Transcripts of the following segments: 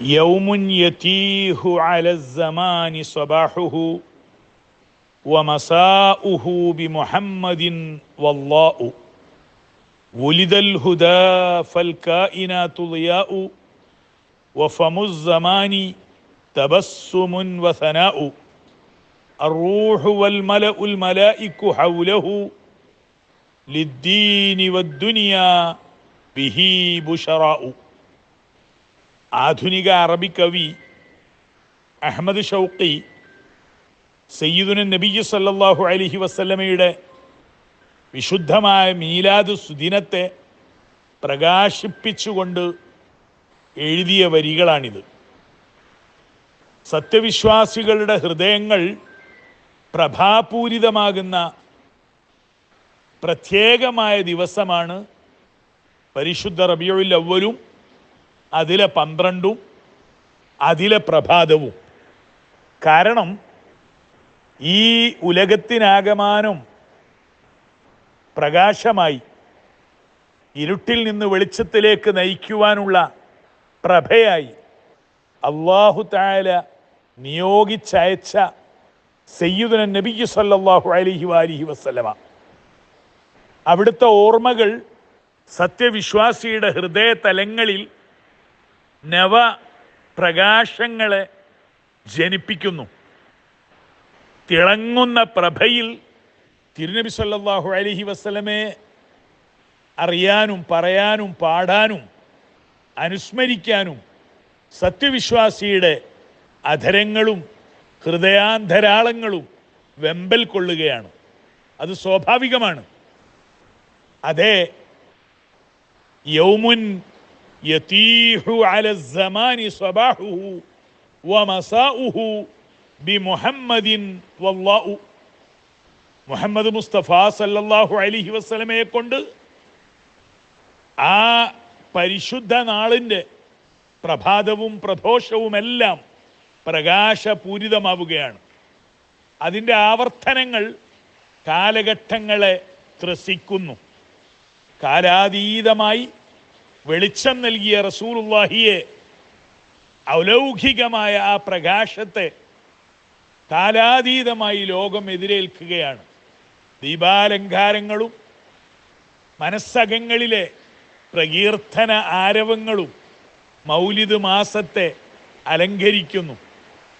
يوم يتيه على الزمان صباحه ومساؤه بمحمد والله. ولد الهدى فالكائنات ضياء وفم الزمان تبسم وثناء. الروح والملأ الملائك حوله للدين والدنيا به بشراء. ആധുനിക അറബി കവി അഹമ്മദ് ഷൗക്കി സയ്യിദുന നബി സല്ലാഹു അലഹി വസ്ലമയുടെ വിശുദ്ധമായ മീലാദ് സുദിനത്തെ പ്രകാശിപ്പിച്ചുകൊണ്ട് എഴുതിയ വരികളാണിത്. സത്യവിശ്വാസികളുടെ ഹൃദയങ്ങൾ പ്രഭാപൂരിതമാകുന്ന പ്രത്യേകമായ ദിവസമാണ് പരിശുദ്ധ റബിയോയിൽ അവലും അതിലെ പന്ത്രണ്ടും അതിലെ പ്രഭാതവും. കാരണം ഈ ഉലകത്തിനാകമാനം പ്രകാശമായി ഇരുട്ടിൽ നിന്ന് വെളിച്ചത്തിലേക്ക് നയിക്കുവാനുള്ള പ്രഭയായി അള്ളാഹു താല നിയോഗിച്ചയച്ച സയ്യിദുന നബി സല്ലാഹു അലൈഹി വാലിഹി വസ്ലമ അവിടുത്തെ ഓർമ്മകൾ സത്യവിശ്വാസിയുടെ ഹൃദയ തലങ്ങളിൽ നവ പ്രകാശങ്ങളെ ജനിപ്പിക്കുന്നു. തിളങ്ങുന്ന പ്രഭയിൽ തിരുനബി സല്ലാഹു അലഹി വസ്ലമെ അറിയാനും പറയാനും പാടാനും അനുസ്മരിക്കാനും സത്യവിശ്വാസിയുടെ അധരങ്ങളും ഹൃദയാന്തരാളങ്ങളും വെമ്പൽ കൊള്ളുകയാണ്. അത് സ്വാഭാവികമാണ്. അതേ യൗമുൻ യതീഹു അല الزمان صباحه ومساؤه بمحمد والله മുഹമ്മദ് മുസ്തഫ സല്ലല്ലാഹു അലൈഹി വസല്ലമയെ കൊണ്ട് ആ പരിശുദ്ധ നാളിൻ്റെ പ്രഭാതവും പ്രദോഷവുമെല്ലാം പ്രകാശപൂരിതമാവുകയാണ് അതിൻ്റെ ആവർത്തനങ്ങൾ കാലഘട്ടങ്ങളെ ത്രസിക്കുന്നു കാലാതീതമായി വെളിച്ചം നൽകിയ റസൂലുള്ളാഹിയെ ഔലൗകികമായ ആ പ്രകാശത്തെ കാലാതീതമായി ലോകം എതിരേൽക്കുകയാണ്. ദീപാലങ്കാരങ്ങളും മനസ്സകങ്ങളിലെ പ്രകീർത്തന ആരവങ്ങളും മൗലിദ് മാസത്തെ അലങ്കരിക്കുന്നു.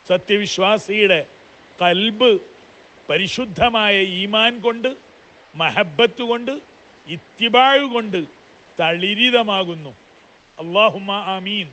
സത്യവിശ്വാസിയുടെ കൽബ് പരിശുദ്ധമായ ഈമാൻ കൊണ്ട് മഹബത്ത് കൊണ്ട് ഇത്തിബാഴ് കൊണ്ട് തളിരിതമാകുന്നു. അള്ളാഹുമ ആമീൻ.